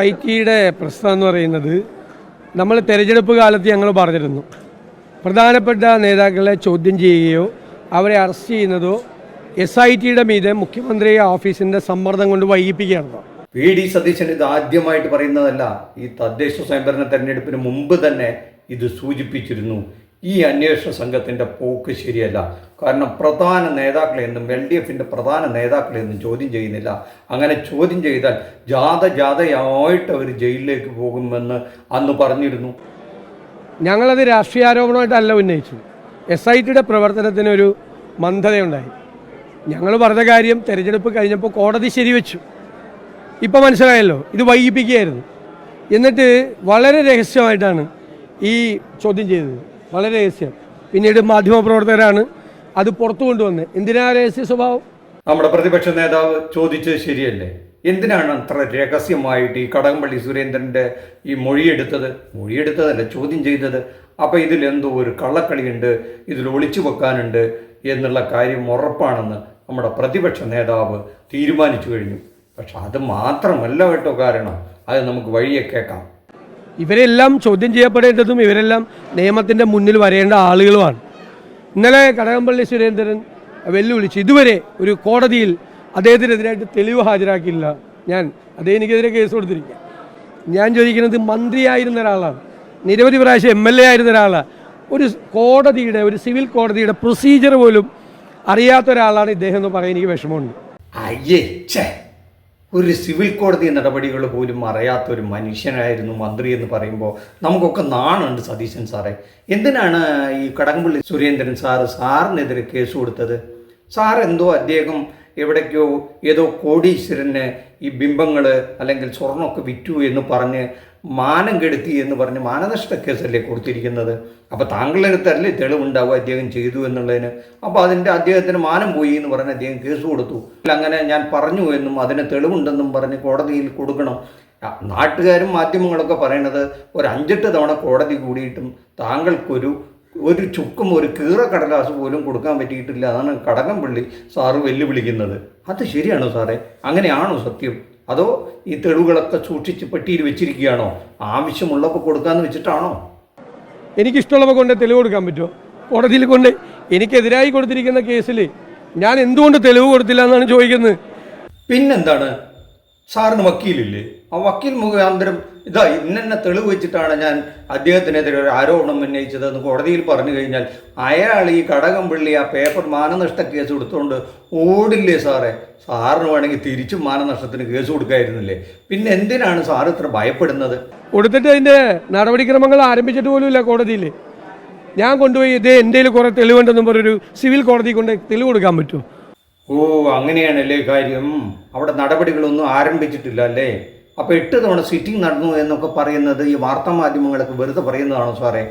I പ്രശ്നം എന്ന് പറയുന്നത് നമ്മൾ തെരഞ്ഞെടുപ്പ് കാലത്ത് ഞങ്ങൾ പറഞ്ഞിരുന്നു. പ്രധാനപ്പെട്ട നേതാക്കളെ ചോദ്യം ചെയ്യുകയോ അവരെ അറസ്റ്റ് ചെയ്യുന്നതോ എസ് ഐ ടിയുടെ മീതെ മുഖ്യമന്ത്രി ഓഫീസിന്റെ സമ്മർദ്ദം കൊണ്ട് വൈകിപ്പിക്കുകയാണ് വി ഡി സതീശൻ ഇത് ആദ്യമായിട്ട് പറയുന്നതല്ല ഈ തദ്ദേശ സ്വയംഭരണ തെരഞ്ഞെടുപ്പിന് മുമ്പ് തന്നെ ഇത് സൂചിപ്പിച്ചിരുന്നു. ഈ അന്വേഷണ സംഘത്തിന്റെ പോക്ക് ശരിയല്ല. കാരണം പ്രധാന നേതാക്കളെയൊന്നും എൽ ഡി എഫിന്റെ പ്രധാന നേതാക്കളെയൊന്നും ചോദ്യം ചെയ്യുന്നില്ല. അങ്ങനെ ചോദ്യം ചെയ്താൽ ജാഥ ജാഥയായിട്ട് അവർ ജയിലിലേക്ക് പോകുമെന്ന് അന്ന് പറഞ്ഞിരുന്നു. ഞങ്ങളത് രാഷ്ട്രീയാരോപണമായിട്ടല്ല ഉന്നയിച്ചു. എസ് ഐ ടിയുടെ പ്രവർത്തനത്തിനൊരു മന്ദതയുണ്ടായി. ഞങ്ങൾ പറഞ്ഞ കാര്യം തെരഞ്ഞെടുപ്പ് കഴിഞ്ഞപ്പോൾ കോടതി ശരിവെച്ചു. ഇപ്പോൾ മനസ്സിലായല്ലോ ഇത് വൈകിപ്പിക്കുകയായിരുന്നു. എന്നിട്ട് വളരെ രഹസ്യമായിട്ടാണ് ഈ ചോദ്യം ചെയ്തത്. വളരെ രഹസ്യം. പിന്നീട് മാധ്യമപ്രവർത്തകരാണ് അത് പുറത്തു കൊണ്ടുവന്നത് എന്തിനാ രഹസ്യ സ്വഭാവം? നമ്മുടെ പ്രതിപക്ഷ നേതാവ് ചോദിച്ചത് ശരിയല്ലേ? എന്തിനാണ് അത്ര രഹസ്യമായിട്ട് ഈ കടകംപള്ളി സുരേന്ദ്രന്റെ ഈ മൊഴിയെടുത്തത്? മൊഴിയെടുത്തതല്ല ചോദ്യം ചെയ്തത്. ഇതിൽ എന്തോ ഒരു കള്ളക്കളിയുണ്ട് ഇതിൽ ഒളിച്ചു വെക്കാനുണ്ട് എന്നുള്ള കാര്യം ഉറപ്പാണെന്ന് നമ്മുടെ പ്രതിപക്ഷ നേതാവ് തീരുമാനിച്ചു കഴിഞ്ഞു. പക്ഷെ അത് മാത്രമല്ല കേട്ടോ കാരണം. അത് നമുക്ക് വഴിയെ കേൾക്കാം. ഇവരെല്ലാം ചോദ്യം ചെയ്യപ്പെടേണ്ടതും ഇവരെല്ലാം നിയമത്തിന്റെ മുന്നിൽ വരേണ്ട ആളുകളുമാണ്. ഇന്നലെ കടകംപള്ളി സുരേന്ദ്രൻ വെല്ലുവിളിച്ച്. ഇതുവരെ ഒരു കോടതിയിൽ അദ്ദേഹത്തിനെതിരായിട്ട് തെളിവ് ഹാജരാക്കിയില്ല ഞാൻ. അദ്ദേഹം എനിക്കെതിരെ കേസ് കൊടുത്തിരിക്കുക. ഞാൻ ചോദിക്കുന്നത് മന്ത്രിയായിരുന്ന ഒരാളാണ്. നിരവധി പ്രാവശ്യം എം എൽ എ ആയിരുന്ന ഒരാളാണ്. ഒരു കോടതിയുടെ ഒരു സിവിൽ കോടതിയുടെ പ്രൊസീജിയർ പോലും അറിയാത്ത ഒരാളാണ് ഇദ്ദേഹം എന്ന് പറയാൻ എനിക്ക് വിഷമമുണ്ട്. അയ്യേ ഒരു സിവിൽ കോടതി നടപടികൾ പോലും അറിയാത്ത ഒരു മനുഷ്യനായിരുന്നു മന്ത്രി എന്ന് പറയുമ്പോൾ നമുക്കൊക്കെ നാണുണ്ട് സതീശൻ സാറേ. എന്തിനാണ് ഈ കടകംപള്ളി സുരേന്ദ്രൻ സാറ് സാറിനെതിരെ കേസ് കൊടുത്തത്? സാർ എന്തോ അദ്ദേഹം എവിടേക്കോ ഏതോ കോടീശ്വരന് ഈ ബിംബങ്ങൾ അല്ലെങ്കിൽ സ്വർണമൊക്കെ വിറ്റു എന്ന് പറഞ്ഞ് മാനം കെടുത്തി എന്ന് പറഞ്ഞ് മാനനഷ്ട കേസല്ലേ കൊടുത്തിരിക്കുന്നത്. അപ്പോൾ താങ്കളുടെ അടുത്തല്ലേ തെളിവുണ്ടാവുക അദ്ദേഹം ചെയ്തു എന്നുള്ളതിന്. അപ്പോൾ അതിന്റെ അദ്ദേഹത്തിന് മാനം പോയി എന്ന് പറഞ്ഞ് അദ്ദേഹം കേസ് കൊടുത്തു. അങ്ങനെ ഞാൻ പറഞ്ഞു എന്നും അതിന് തെളിവുണ്ടെന്നും പറഞ്ഞ് കോടതിയിൽ കൊടുക്കണം. നാട്ടുകാരും മാധ്യമങ്ങളൊക്കെ പറയണത് ഒരു അഞ്ചെട്ട് തവണ കോടതി കൂടിയിട്ടും താങ്കൾക്കൊരു ഒരു ചുക്കും ഒരു കീറ കടലാസ് പോലും കൊടുക്കാൻ പറ്റിയിട്ടില്ല. അതാണ് കടകംപള്ളി സാറ് വെല്ലുവിളിക്കുന്നത്. അത് ശരിയാണോ സാറേ? അങ്ങനെയാണോ സത്യം? അതോ ഈ തെളിവുകളൊക്കെ സൂക്ഷിച്ച് പെട്ടിയിൽ വെച്ചിരിക്കുകയാണോ? ആവശ്യമുള്ളപ്പോൾ കൊടുക്കാമെന്ന് വെച്ചിട്ടാണോ? എനിക്കിഷ്ടമുള്ളപ്പോൾ കൊണ്ട് തെളിവ് കൊടുക്കാൻ പറ്റുമോ? കോടതിയിൽ കൊണ്ട് എനിക്കെതിരായി കൊടുത്തിരിക്കുന്ന കേസിൽ ഞാൻ എന്തുകൊണ്ട് തെളിവ് കൊടുത്തില്ല എന്നാണ് ചോദിക്കുന്നത്. പിന്നെന്താണ്? സാറിന് വക്കീലില്ലേ? ആ വക്കീൽ മുഖാന്തരം ഇതാ ഇന്നെന്നെ തെളിവ് വെച്ചിട്ടാണ് ഞാൻ അദ്ദേഹത്തിനെതിരെ ഒരു ആരോപണം ഉന്നയിച്ചതെന്ന് കോടതിയിൽ പറഞ്ഞു കഴിഞ്ഞാൽ അയാൾ ഈ കടകംപള്ളി ആ പേപ്പർ മാനനഷ്ട കേസ് കൊടുത്തുകൊണ്ട് ഓടില്ലേ സാറേ? സാറിന് വേണമെങ്കിൽ തിരിച്ചും മാനനഷ്ടത്തിന് കേസ് കൊടുക്കായിരുന്നില്ലേ? പിന്നെ എന്തിനാണ് സാർ ഇത്ര ഭയപ്പെടുന്നത്? കൊടുത്തിട്ട് അതിന്റെ നടപടിക്രമങ്ങൾ ആരംഭിച്ചിട്ട് പോലുമില്ല കോടതിയിൽ. ഞാൻ കൊണ്ടുപോയി ഇത് എന്റെ കുറേ തെളിവുണ്ടെന്നും പറഞ്ഞൊരു സിവിൽ കോടതി കൊണ്ട് തെളിവ് കൊടുക്കാൻ പറ്റുമോ? ഓ അങ്ങനെയാണല്ലേ കാര്യം? അവിടെ നടപടികളൊന്നും ആരംഭിച്ചിട്ടില്ല അല്ലേ? അപ്പോൾ എട്ട് തവണ സിറ്റിംഗ് നടന്നു എന്നൊക്കെ പറയുന്നത് ഈ വാർത്താ മാധ്യമങ്ങളൊക്കെ വെറുതെ പറയുന്നതാണോ സാറേ?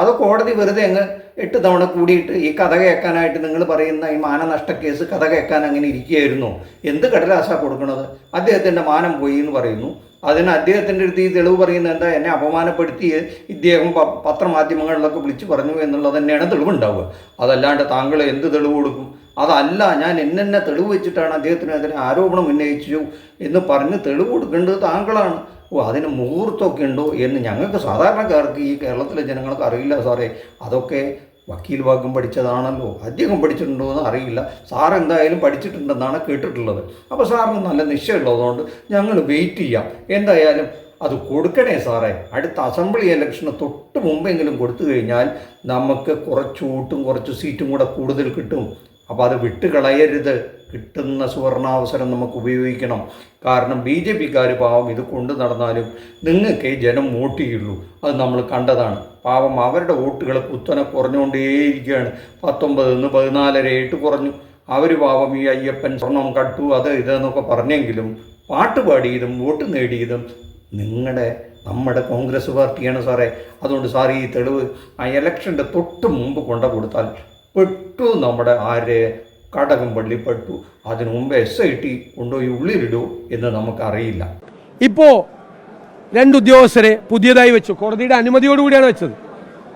അതോ കോടതി വെറുതെ അങ്ങ് എട്ട് തവണ കൂടിയിട്ട് ഈ കഥ കേൾക്കാനായിട്ട് നിങ്ങൾ പറയുന്ന ഈ മാനനഷ്ട കേസ് കഥ കേൾക്കാൻ അങ്ങനെ ഇരിക്കുകയായിരുന്നു? എന്ത് കടലാസാ കൊടുക്കണത്? അദ്ദേഹത്തിന്റെ മാനം പോയി എന്ന് പറയുന്നു. അതിന് അദ്ദേഹത്തിന്റെ അടുത്ത് ഈ തെളിവ് പറയുന്നത് എന്താ? എന്നെ അപമാനപ്പെടുത്തി ഇദ്ദേഹം പത്രമാധ്യമങ്ങളിലൊക്കെ വിളിച്ചു പറഞ്ഞു എന്നുള്ളത് തന്നെയാണ് തെളിവുണ്ടാവുക. അതല്ലാണ്ട് താങ്കൾ എന്ത് തെളിവ് കൊടുക്കും? അതല്ല ഞാൻ എന്നെന്നെ തെളിവ് വെച്ചിട്ടാണ് അദ്ദേഹത്തിനെതിരെ ആരോപണം ഉന്നയിച്ചു എന്ന് പറഞ്ഞ് തെളിവ് കൊടുക്കേണ്ടത് താങ്കളാണ്. ഓ അതിന് മുഹൂർത്തമൊക്കെ ഉണ്ടോ എന്ന് ഞങ്ങൾക്ക് സാധാരണക്കാർക്ക് ഈ കേരളത്തിലെ ജനങ്ങൾക്ക് അറിയില്ല സാറേ. അതൊക്കെ വക്കീൽ ഭാഗം പഠിച്ചതാണല്ലോ. അദ്ദേഹം പഠിച്ചിട്ടുണ്ടോ എന്ന് അറിയില്ല. സാർ എന്തായാലും പഠിച്ചിട്ടുണ്ടെന്നാണ് കേട്ടിട്ടുള്ളത്. അപ്പോൾ സാറിന് നല്ല നിശ്ചയമുള്ളതുകൊണ്ട് ഞങ്ങൾ വെയിറ്റ് ചെയ്യാം. എന്തായാലും അത് കൊടുക്കണേ സാറേ. അടുത്ത അസംബ്ലി ഇലക്ഷന് തൊട്ട് മുമ്പെങ്കിലും കൊടുത്തു കഴിഞ്ഞാൽ നമുക്ക് കുറച്ച് വോട്ടും കുറച്ച് സീറ്റും കൂടെ കൂടുതൽ കിട്ടും. അപ്പോൾ അത് വിട്ടുകളയരുത്. കിട്ടുന്ന സുവർണാവസരം നമുക്ക് ഉപയോഗിക്കണം. കാരണം ബി ജെ പിക്കാർ പാവം ഇത് കൊണ്ടു നടന്നാലും നിങ്ങൾക്ക് ജനം വോട്ട് അത് നമ്മൾ കണ്ടതാണ്. പാവം അവരുടെ വോട്ടുകൾ കുത്തനെ കുറഞ്ഞുകൊണ്ടേയിരിക്കുകയാണ്. പത്തൊമ്പത് നിന്ന് പതിനാലരയായിട്ട് കുറഞ്ഞു. അവർ പാവം ഈ അയ്യപ്പൻ സ്വർണം കട്ടു അത് ഇതെന്നൊക്കെ പറഞ്ഞെങ്കിലും പാട്ട് പാടിയതും വോട്ട് നേടിയതും നിങ്ങളുടെ നമ്മുടെ കോൺഗ്രസ് പാർട്ടിയാണ് സാറേ. അതുകൊണ്ട് സാർ ഈ തെളിവ് ആ ഇലക്ഷന്റെ തൊട്ട് മുമ്പ് കൊണ്ടു കൊടുത്താൽ പെട്ടു നമ്മുടെ ആര് കടകം പള്ളിപ്പെട്ടു. അതിനു മുമ്പ് എസ് ഐ ടി കൊണ്ടുപോയി ഉള്ളിലിടൂ എന്ന് നമുക്കറിയില്ല. ഇപ്പോൾ രണ്ട് ഉദ്യോഗസ്ഥരെ പുതിയതായി വെച്ചു. കോടതിയുടെ അനുമതിയോടുകൂടിയാണ് വെച്ചത്.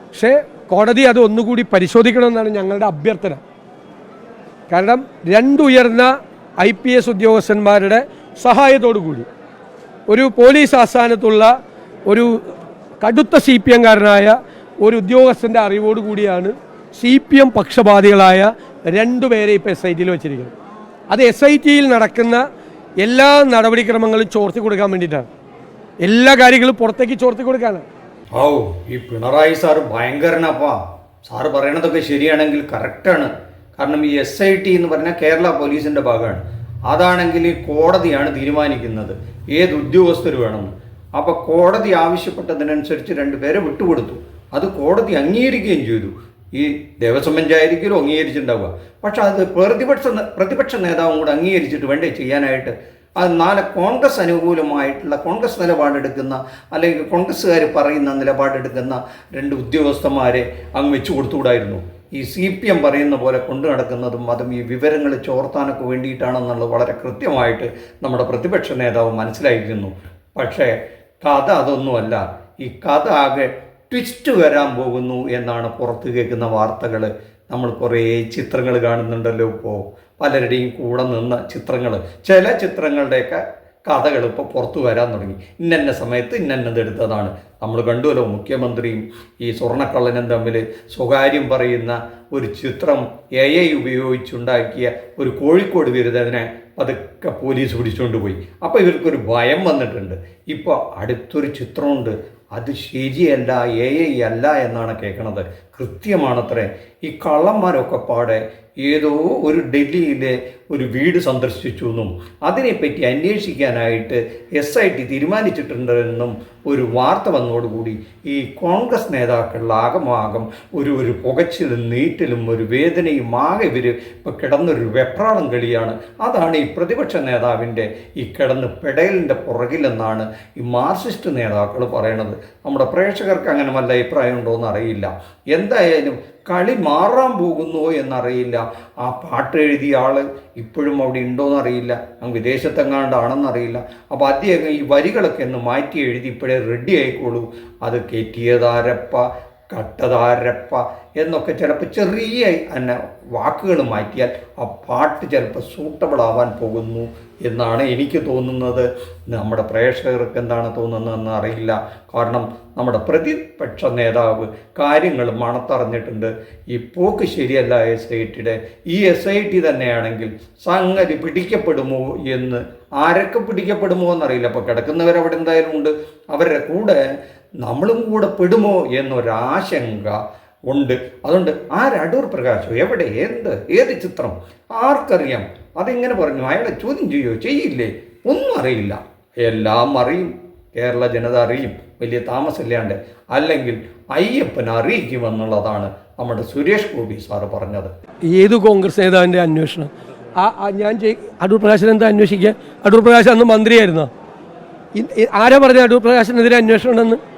പക്ഷേ കോടതി അത് ഒന്നുകൂടി പരിശോധിക്കണമെന്നാണ് ഞങ്ങളുടെ അഭ്യർത്ഥന. കാരണം രണ്ടുയർന്ന ഐ പി എസ് ഉദ്യോഗസ്ഥന്മാരുടെ സഹായത്തോടു കൂടി ഒരു പോലീസ് ആസ്ഥാനത്തുള്ള ഒരു കടുത്ത സി പി എംകാരനായ ഒരു ഉദ്യോഗസ്ഥന്റെ അറിവോട് കൂടിയാണ് സി പി എം പക്ഷപാതികളായ രണ്ടുപേരെ ഇപ്പോൾ എസ് ഐ ടിയിൽ വെച്ചിരിക്കുന്നു. അത് എസ് ഐ ടിയിൽ നടക്കുന്ന എല്ലാ നടപടിക്രമങ്ങളും ചോർത്തി കൊടുക്കാൻ വേണ്ടിയിട്ടാണ്. എല്ലാ കാര്യങ്ങളും പുറത്തേക്ക് ചോർത്തി കൊടുക്കാനാണ്. ഓ ഈ പിണറായി സാർ ഭയങ്കരനപ്പാ. സാറ് പറയണതൊക്കെ ശരിയാണെങ്കിൽ കറക്റ്റാണ്. കാരണം ഈ എസ് ഐ ടി എന്ന് പറഞ്ഞാൽ കേരള പോലീസിന്റെ ഭാഗമാണ്. അതാണെങ്കിൽ കോടതിയാണ് തീരുമാനിക്കുന്നത്. ഏത് ഉദ്യോഗസ്ഥർ വേണമെന്ന് അപ്പോൾ കോടതി ആവശ്യപ്പെട്ടതിനനുസരിച്ച് രണ്ടുപേരെ വിട്ടുകൊടുത്തു. അത് കോടതി അംഗീകരിക്കുകയും ചെയ്തു. ഈ ദേവസ്വം പഞ്ചായത്തിലും അംഗീകരിച്ചിട്ടുണ്ടാവുക. പക്ഷെ അത് പ്രതിപക്ഷ പ്രതിപക്ഷ നേതാവും കൂടെ അംഗീകരിച്ചിട്ട് വേണ്ടേ ചെയ്യാനായിട്ട്? അത് നാല് കോൺഗ്രസ് അനുകൂലമായിട്ടുള്ള കോൺഗ്രസ് നിലപാടെടുക്കുന്ന അല്ലെങ്കിൽ കോൺഗ്രസ്സുകാർ പറയുന്ന നിലപാടെടുക്കുന്ന രണ്ട് ഉദ്യോഗസ്ഥന്മാരെ അങ്ങ് വെച്ചു കൊടുത്തുകൂടായിരുന്നു. ഈ സി പി എം പറയുന്ന പോലെ കൊണ്ടു നടക്കുന്നതും അതും ഈ വിവരങ്ങൾ ചോർത്താനൊക്കെ വേണ്ടിയിട്ടാണെന്നുള്ളത് വളരെ കൃത്യമായിട്ട് നമ്മുടെ പ്രതിപക്ഷ നേതാവ് മനസ്സിലായിരുന്നു പക്ഷേ കഥ അതൊന്നുമല്ല. ഈ കഥ ആകെ ട്വിസ്റ്റ് വരാൻ പോകുന്നു എന്നാണ് പുറത്ത് കേൾക്കുന്ന വാർത്തകൾ. നമ്മൾ കുറേ ചിത്രങ്ങൾ കാണുന്നുണ്ടല്ലോ ഇപ്പോൾ പലരുടെയും കൂടെ നിന്ന ചിത്രങ്ങൾ. ചില ചിത്രങ്ങളുടെയൊക്കെ കഥകൾ ഇപ്പോൾ പുറത്തു വരാൻ തുടങ്ങി. ഇന്നന്ന സമയത്ത് ഇന്നന്നത് എടുത്തതാണ്. നമ്മൾ കണ്ടുവല്ലോ മുഖ്യമന്ത്രിയും ഈ സ്വർണക്കള്ളനും തമ്മിൽ സ്വകാര്യം പറയുന്ന ഒരു ചിത്രം എ ഐ ഉപയോഗിച്ചുണ്ടാക്കിയ ഒരു കോഴിക്കോട് ബിരുദനെ പതുക്കെ പോലീസ് പിടിച്ചുകൊണ്ട് പോയി. അപ്പോൾ ഇവർക്കൊരു ഭയം വന്നിട്ടുണ്ട്. ഇപ്പോൾ അടുത്തൊരു ചിത്രമുണ്ട്. അത് ശരിയല്ല എ ഐ അല്ല എന്നാണ് കേൾക്കണത് കൃത്യമാണത്രേ. ഈ കള്ളന്മാരൊക്കെ പാടെ ഏതോ ഒരു ഡൽഹിയിലെ ഒരു വീട് സന്ദർശിച്ചു എന്നും അതിനെപ്പറ്റി അന്വേഷിക്കാനായിട്ട് എസ് ഐ ടി തീരുമാനിച്ചിട്ടുണ്ടെന്നും ഒരു വാർത്ത വന്നതോടുകൂടി ഈ കോൺഗ്രസ് നേതാക്കളുടെ ആകമാകം ഒരു ഒരു പുകച്ചിലും നീറ്റലും ഒരു വേദനയും ആകെ ഇവർ ഇപ്പോൾ കിടന്നൊരു വെപ്രാളം കളിയാണ്. അതാണ് ഈ പ്രതിപക്ഷ നേതാവിന്റെ ഈ കിടന്ന് പെടയലിന്റെ പുറകിലെന്നാണ് ഈ മാർക്സിസ്റ്റ് നേതാക്കൾ പറയണത്. നമ്മുടെ പ്രേക്ഷകർക്ക് അങ്ങനെ വല്ല അഭിപ്രായം ഉണ്ടോ എന്ന് അറിയില്ല എന്തായാലും കളി മാറാൻ പോകുന്നോ എന്നറിയില്ല. ആ പാട്ട് എഴുതിയ ആൾ ഇപ്പോഴും അവിടെ ഉണ്ടോ അറിയില്ല അങ്ങ് വിദേശത്തെങ്ങാണ്ടാണെന്നറിയില്ല. അപ്പോൾ അദ്ദേഹം ഈ വരികളൊക്കെ ഒന്ന് മാറ്റി എഴുതി ഇപ്പോഴേ റെഡി ആയിക്കോളൂ. അത് കെറ്റിയതാരപ്പ കട്ടതാരപ്പ എന്നൊക്കെ ചിലപ്പോൾ ചെറിയ എന്നെ വാക്കുകൾ മാറ്റിയാൽ ആ പാട്ട് ചിലപ്പോൾ സൂട്ടബിൾ ആവാൻ പോകുന്നു എന്നാണ് എനിക്ക് തോന്നുന്നത്. നമ്മുടെ പ്രേക്ഷകർക്ക് എന്താണ് തോന്നുന്നതെന്ന് അറിയില്ല. കാരണം നമ്മുടെ പ്രതിപക്ഷ നേതാവ് കാര്യങ്ങൾ മണത്തറിഞ്ഞിട്ടുണ്ട്. ഈ പോക്ക് ശരിയല്ല എസ് ഐ ടിയുടെ ഈ എസ് ഐ ടി തന്നെയാണെങ്കിൽ സംഗതി പിടിക്കപ്പെടുമോ എന്ന് ആരൊക്കെ പിടിക്കപ്പെടുമോ എന്നറിയില്ല. അപ്പോൾ കിടക്കുന്നവരവിടെ എന്തായാലും ഉണ്ട്. അവരുടെ കൂടെ നമ്മളും കൂടെ പെടുമോ എന്നൊരാശങ്ക ഉണ്ട്. അതുകൊണ്ട് ആര് അടൂർ പ്രകാശം? എവിടെ? എന്ത്? ഏത് ചിത്രം? ആർക്കറിയാം? അതെങ്ങനെ പറഞ്ഞു? അയാളെ ചോദ്യം ചെയ്യോ? ചെയ്യില്ലേ? ഒന്നും അറിയില്ല. എല്ലാം അറിയും. കേരള ജനത അറിയും. വലിയ താമസമില്ലാണ്ട്. അല്ലെങ്കിൽ അയ്യപ്പൻ അറിയിക്കുമെന്നുള്ളതാണ് നമ്മുടെ സുരേഷ് ഗോപി സാറ് പറഞ്ഞത്. ഏത് കോൺഗ്രസ് നേതാവിന്റെ അന്വേഷണം? ആ ആ ഞാൻ അടൂർ പ്രകാശൻ എന്താ അന്വേഷിക്കുക അടൂർ പ്രകാശ് അന്ന് മന്ത്രിയായിരുന്നോ? ആരാ പറഞ്ഞത് അടൂർ പ്രകാശിനെതിരെ അന്വേഷണം ഉണ്ടെന്ന്?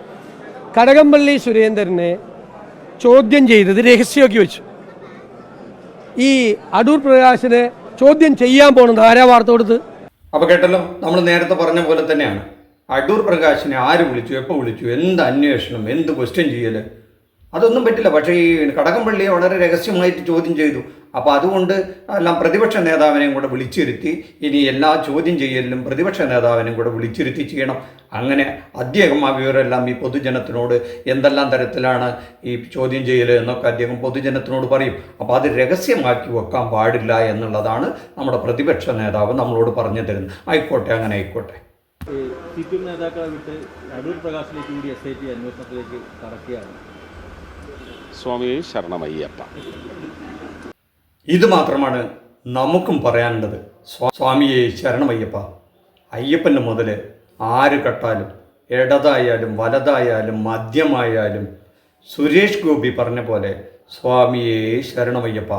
കടകംപള്ളി സുരേന്ദ്രനെ ചോദ്യം ചെയ്തത് രഹസ്യമാക്കി വെച്ചു. ഈ അടൂർ പ്രകാശിനെ ചോദ്യം ചെയ്യാൻ പോണത് ആരാ വാർത്ത കൊടുത്ത്? അപ്പോൾ കേട്ടല്ലോ നമ്മൾ നേരത്തെ പറഞ്ഞ പോലെ തന്നെയാണ്. അടൂർ പ്രകാശിനെ ആര് വിളിച്ചു എപ്പോൾ വിളിച്ചു എന്ത് അന്വേഷണം എന്ത് ക്വസ്റ്റ്യൻ ചെയ്യൽ അതൊന്നും പറ്റില്ല. പക്ഷേ ഈ കടകംപള്ളിയെ വളരെ രഹസ്യമായിട്ട് ചോദ്യം ചെയ്തു. അപ്പോൾ അതുകൊണ്ട് എല്ലാം പ്രതിപക്ഷ നേതാവിനെയും കൂടെ വിളിച്ചിരുത്തി ഇനി എല്ലാ ചോദ്യം ചെയ്യലിലും പ്രതിപക്ഷ നേതാവിനെയും കൂടെ വിളിച്ചിരുത്തി ചെയ്യണം. അങ്ങനെ അദ്ദേഹം ആ വിവരമെല്ലാം ഈ പൊതുജനത്തിനോട് എന്തെല്ലാം തരത്തിലാണ് ഈ ചോദ്യം ചെയ്യൽ എന്നൊക്കെ അദ്ദേഹം പൊതുജനത്തിനോട് പറയും. അപ്പോൾ അത് രഹസ്യമാക്കി വെക്കാൻ പാടില്ല എന്നുള്ളതാണ് നമ്മുടെ പ്രതിപക്ഷ നേതാവ് നമ്മളോട് പറഞ്ഞു തരുന്നത്. ആയിക്കോട്ടെ അങ്ങനെ ആയിക്കോട്ടെ. സി പി എം നേതാക്കളെ വിട്ട് അടൂർ പ്രകാശിലേക്ക് കൂടി എസ് ഐ ടി അന്വേഷണത്തിലേക്ക് കടക്കുകയാണ്. സ്വാമി ശരണമയ്യപ്പ. ഇത് മാത്രമാണ് നമുക്കും പറയാനുള്ളത്. സ്വാ- സ്വാമിയെ ശരണമയ്യപ്പ അയ്യപ്പന് മുതൽ ആര് കട്ടാലും ഇടതായാലും വലതായാലും മദ്യമായാലും സുരേഷ് ഗോപി പറഞ്ഞ പോലെ സ്വാമിയെ ശരണമയ്യപ്പ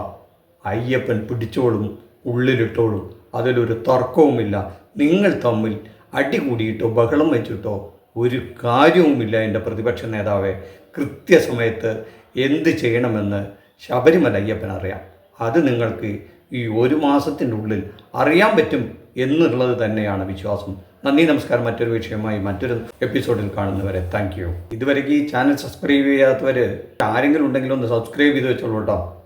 അയ്യപ്പൻ പിടിച്ചോളും ഉള്ളിലിട്ടോളും അതിലൊരു തർക്കവുമില്ല. നിങ്ങൾ തമ്മിൽ അടി കൂടിയിട്ടോ ബഹളം വെച്ചിട്ടോ ഒരു കാര്യവുമില്ല എന്റെ പ്രതിപക്ഷ നേതാവെ. കൃത്യസമയത്ത് എന്ത് ചെയ്യണമെന്ന് ശബരിമല അയ്യപ്പൻ അറിയാം അത് നിങ്ങൾക്ക് ഈ ഒരു മാസത്തിനുള്ളിൽ അറിയാൻ പറ്റും എന്നുള്ളത് തന്നെയാണ് വിശ്വാസം. നന്ദി നമസ്കാരം. മറ്റൊരു വിഷയമായി മറ്റൊരു എപ്പിസോഡിൽ കാണുന്നവരെ താങ്ക് യു. ഇതുവരെയ്ക്ക് ഈ ചാനൽ സബ്സ്ക്രൈബ് ചെയ്യാത്തവർ ആരെങ്കിലും ഉണ്ടെങ്കിലും ഒന്ന് സബ്സ്ക്രൈബ് ചെയ്ത് വെച്ചോളൂ കേട്ടോ.